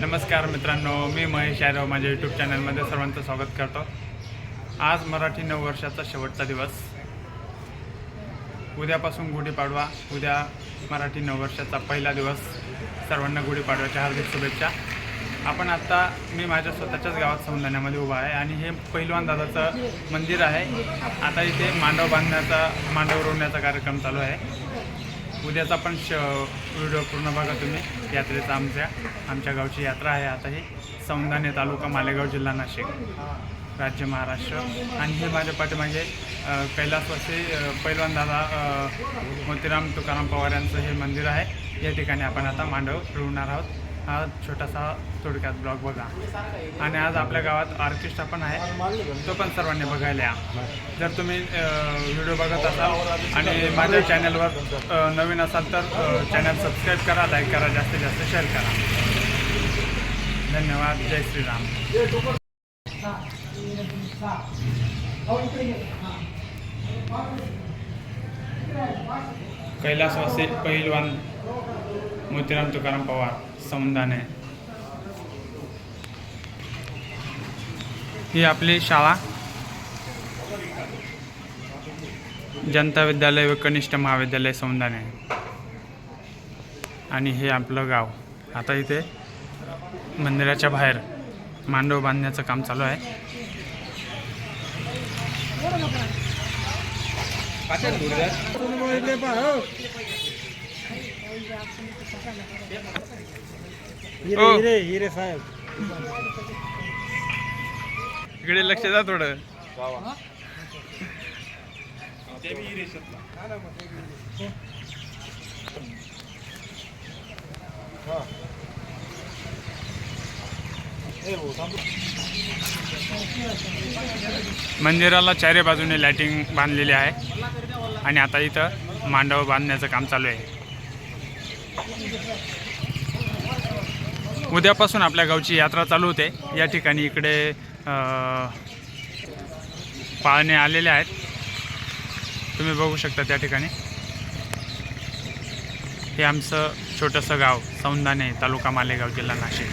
नमस्कार मित्रांनो मी महेश यादव माझ्या यूट्यूब चॅनलमध्ये सर्वांचं स्वागत करतो. आज मराठी नऊ वर्षाचा शेवटचा दिवस. उद्यापासून गुढीपाडवा उद्या मराठी नऊ वर्षाचा पहिला दिवस. सर्वांना गुढीपाडव्याच्या हार्दिक शुभेच्छा. आपण आत्ता मी माझ्या स्वतःच्याच गावात सौंदण्यामध्ये उभा आहे आणि हे पैलवान दादाचं मंदिर आहे. आता इथे मांडव बांधण्याचा मांडव रोवण्याचा कार्यक्रम चालू आहे. उद्याचा पण श व्हिडिओ पूर्ण बघा तुम्ही. यात्रेचा आमच्या आमच्या गावची यात्रा आहे. आता ही सौंदाणे तालुका मालेगाव जिल्हा नाशिक राज्य महाराष्ट्र. आणि हे माझ्या पाठीमागे म्हणजे, कैलासवासी अ, पैलवान दादा मोतीराम तुकाराम पवार यांचं हे मंदिर आहे. या ठिकाणी आपण आता मांडव फिरवणार आहोत. हा छोटासा थोडक्यात ब्लॉग बघा. आणि आज आपल्या गावात ऑर्केस्ट्रा पण आहे. तो पण सर्वांनी बघायला या. जर तुम्ही व्हिडिओ बघत असाल आणि माझ्या चॅनलवर नवीन असाल तर चॅनल सबस्क्राईब करा लाईक करा जास्तीत जास्त शेअर करा. धन्यवाद. जय श्रीराम. कैलासवासी पहिलवान मोतीराम तुकाराम पवार. सौंदाने ही आपली शाळा. जनता विद्यालय व कनिष्ठ महाविद्यालय सौंदाणे आणि हे आपलं गाव. आता इथे मंदिराच्या बाहेर मांडव बांधण्याचं काम चालू आहे. हिरे. हिरे हिरे साहेब. इकडे लक्ष द्या थोडं. मंदिराला चारी बाजूने लाइटिंग बांधलेली आहे. आणि आता इथं मांडव बांधण्याचं काम चालू आहे. उद्यापासून आपल्या गावची यात्रा चालू होते. या ठिकाणी इकडे पाळणे आलेले आहेत. तुम्ही बघू शकता त्या ठिकाणी. हे आमचं छोटंसं गाव सौंदाने तालुका मालेगाव जिल्हा नाशिक.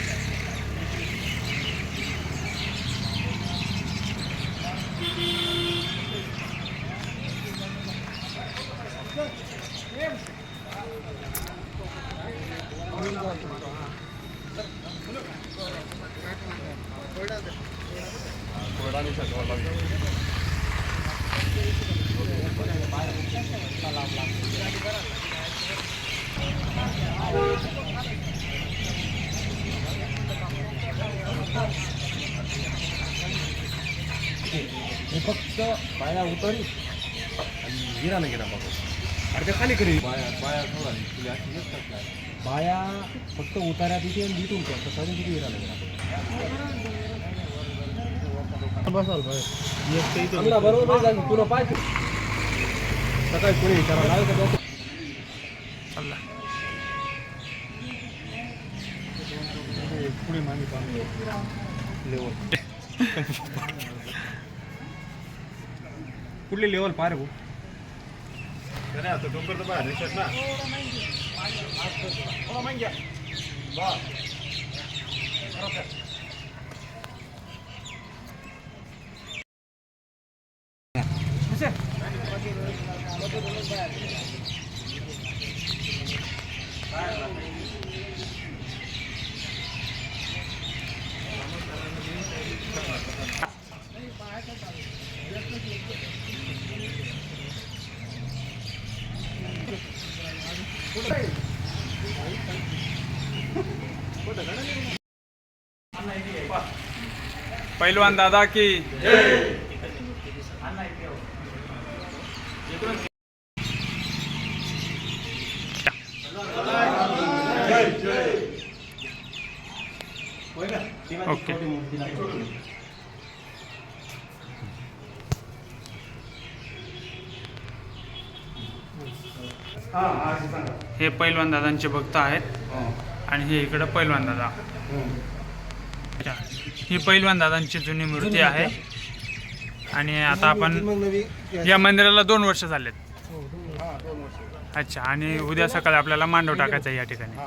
हे फक्त बाया उतरी आणि हिरा नाही गेला बघा. अरे ते खाली करी. बाया बाया थोडा तुला अशी नसतात काय? बाया फक्त उतार्यात इथे आणि जिथून करतात सगळी किती हिरा नाही बसाल बाय बरोबर तुला पाहिजे सकाळी कोणी विचारा चालला पुढे मागे लेवल. कुठली लेवल पार भाऊ? आता डोंगर तर बाहेर दिसत ना. पहलवान दादा की ओके. हे पैलवान दादांचे भक्त आहेत. आणि हे इकडं पैलवान दादा. अच्छा. ही पैलवान दादांची जुनी मूर्ती आहे. आणि आता आपण नवी या मंदिराला दोन वर्ष झालेत. हो. अच्छा आणि उद्या सकाळी आपल्याला मांडव टाकायचा आहे या ठिकाणी.